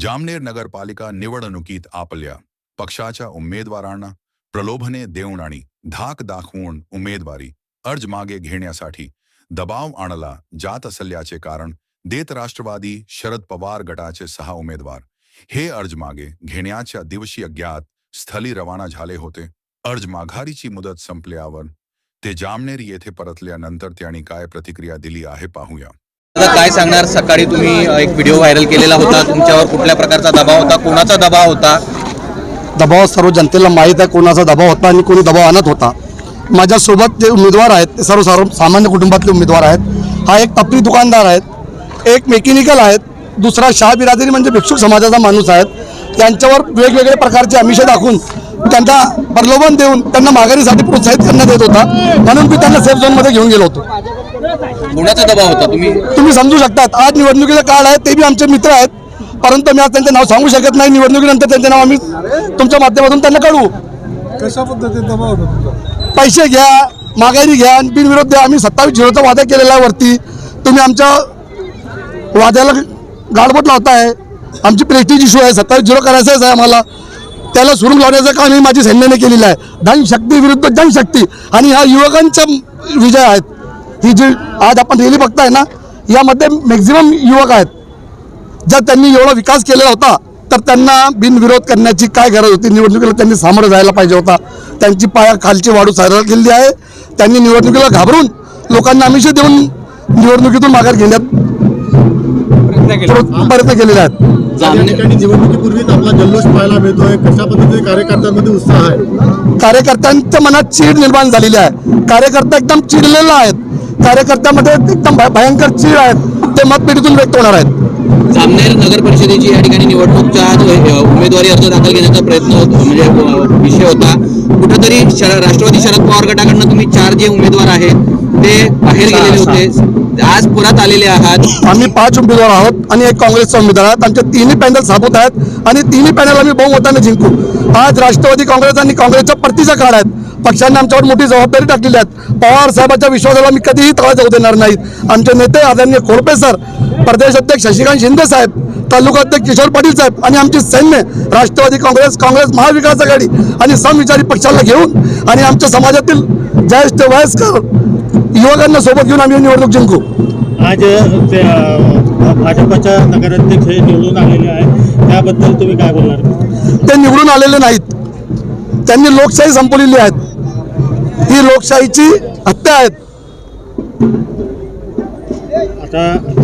जामनेर नगरपालिका निवडणुकीत आपल्या पक्षाच्या उमेदवारांना प्रलोभने देऊन आणि धाक दाखवून उमेदवारी अर्ज मागे घेण्यासाठी दबाव आणला जात असल्याचे कारण देत राष्ट्रवादी शरद पवार गटाचे सहा उमेदवार हे अर्ज मागे घेण्याच्या दिवशी अज्ञात स्थली रवाना झाले होते. अर्ज माघारीची मुदत संपल्यावर ते जामनेर येथे परतल्यानंतर त्यांनी काय प्रतिक्रिया दिली आहे पाहूया. आता काय सांगणार? सकाळी तुम्ही एक व्हिडिओ व्हायरल केलेला होता. तुमच्यावर कुठल्या प्रकारचा दबाव होता? कोणाचा दबाव होता? दबाव सर्व जनतेला माहीत आहे कोणाचा दबाव होता आणि कोणी दबाव आणत होता. माझ्यासोबत जे उमेदवार आहेत ते सर्व सर्व सामान्य कुटुंबातले उमेदवार आहेत. हा एक टपरी दुकानदार आहेत एक मेकॅनिकल आहेत दुसरा शाह बिरादरी म्हणजे भिक्षुक समाजाचा माणूस आहेत. त्यांच्यावर वेगवेगळ्या प्रकारचे आमिषे दाखवून त्यांना प्रलोभन देऊन त्यांना माघारीसाठी प्रोत्साहित करण्यात येत होता. म्हणून मी त्यांना सेफ झोनमध्ये घेऊन गेलो होतो. कोणाचा दबाव होता? तुम्ही तुम्ही समजू शकतात. आज निवडणुकीचं काळ आहे ते बी आमचे मित्र आहेत. परंतु मी आज त्यांचे नाव सांगू शकत नाही. निवडणुकीनंतर त्यांचे नाव आम्ही तुमच्या माध्यमातून त्यांना कळवू. कशा पद्धतीने दबाव होता तुमचा? पैसे घ्या माघारी घ्या आणि बिनविरोध द्या. आम्ही सत्तावीस झिरोचा वादा केलेला आहे वरती. तुम्ही आमच्या वाद्याला गाडबोट लावताय. आमची प्रेस्टिज इश्यू आहे. सत्तावीस झिरो करायचंच आहे आम्हाला. त्याला सुरू लावण्याचं काम हे माझी सैन्याने केलेलं आहे. धनशक्ती विरुद्ध जनशक्ती आणि ह्या युवकांचा विजय आहेत. ही जी आज आपण रेली बघताय ना यामध्ये मॅक्झिमम युवक आहेत. जर त्यांनी एवढा विकास केलेला होता तर त्यांना बिनविरोध करण्याची काय गरज होती? निवडणुकीला त्यांनी सामोरं जायला पाहिजे होता. त्यांची पाया खालची वाढू सरळ केलेली आहे. त्यांनी निवडणुकीला घाबरून लोकांना आमिष देऊन निवडणुकीतून माघार घेण्यात प्रयत्न केलेले आहेत. निवडणुकीपूर्वीच आपला जल्लोष पाहायला मिळतोय. कशा पद्धतीने कार्यकर्त्यांमध्ये उत्साह आहे? कार्यकर्त्यांच्या मनात चीड निर्माण झालेली आहे. कार्यकर्ता एकदम चिडलेला आहेत. कार्यकर्त्यामध्ये एकदम भयंकर चीड आहेत. ते मतपेटीतून व्यक्त होणार आहेत. जामनेर नगर परिषदेची या ठिकाणी निवडणूकचा उमेदवारी अर्ज दाखल घेण्याचा प्रयत्न होत म्हणजे विषय होता. कुठंतरी शर- राष्ट्रवादी शरद पवार गटाकडनं तुम्ही चार जे उमेदवार आहेत ते बाहेर गेलेले होते. आज पुरात आलेले आहात. आम्ही पाच उमेदवार आहोत आणि एक काँग्रेसचा उमेदवार आहात. आमचे तिन्ही पॅनल साबूत आहेत आणि तिन्ही पॅनल आम्ही बहुमताने जिंकू. आज राष्ट्रवादी काँग्रेस आणि काँग्रेसच्या परतीचा काळ आहेत पक्षांनी आमच्यावर मोठी जबाबदारी टाकलेली आहेत पवार साहेबांच्या विश्वासाला मी कधीही तळा जाऊ देणार नाहीत आमचे नेते आदरणीय खोडपे सर प्रदेश अध्यक्ष शशिकांत शिंदे साहेब तालुका अध्यक्ष किशोर पाटील साहेब आणि आमची सैन्य राष्ट्रवादी काँग्रेस काँग्रेस महाविकास आघाडी आणि समविचारी पक्षाला घेऊन आणि आमच्या समाजातील ज्येष्ठ वयस्कर युवकांना सोबत घेऊन आम्ही निवडणूक जिंकू आज भाजपच्या नगराध्यक्ष हे निवडून आलेले आहे त्याबद्दल तुम्ही काय बोलणार ते निवडून आलेले नाहीत त्यांनी लोकशाही संपवलेली आहेत ही लोकशाहीची हत्या आहेत आता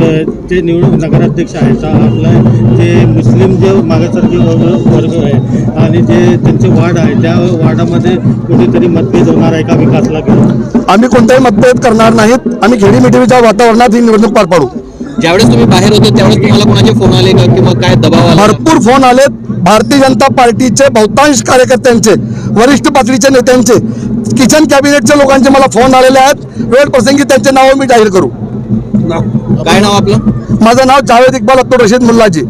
ते- निवडून नगराध्यक्ष आहेत तर आपलं ते मुस्लिम जे मागासवर्गीय वर्ग वर्ग आहे आणि जे त्यांचे वार्ड आहे त्या वार्डामध्ये कुठेतरी मतभेद होणार आहे का विकासला घेऊन आम्ही कोणताही मतभेद करणार नाहीत. आम्ही खेडीमिठीच्या वातावरणात ही निवडणूक पार पाडू. ज्यावेळेस तुम्ही बाहेर होते त्यावेळेस तुम्हाला कोणाचे फोन आले का किंवा काय दबाव आला? भरपूर फोन आलेत. भारतीय जनता पार्टीचे बहुतांश कार्यकर्त्यांचे वरिष्ठ पातळीच्या नेत्यांचे किचन कॅबिनेटच्या लोकांचे मला फोन आलेले आहेत. वेळ प्रसंगी त्यांचे नाव मी जाहीर करू. काय नाव आपलं? माझं नाव जावेद इक्बाल अब्दुल रशीद मुल्लाजी.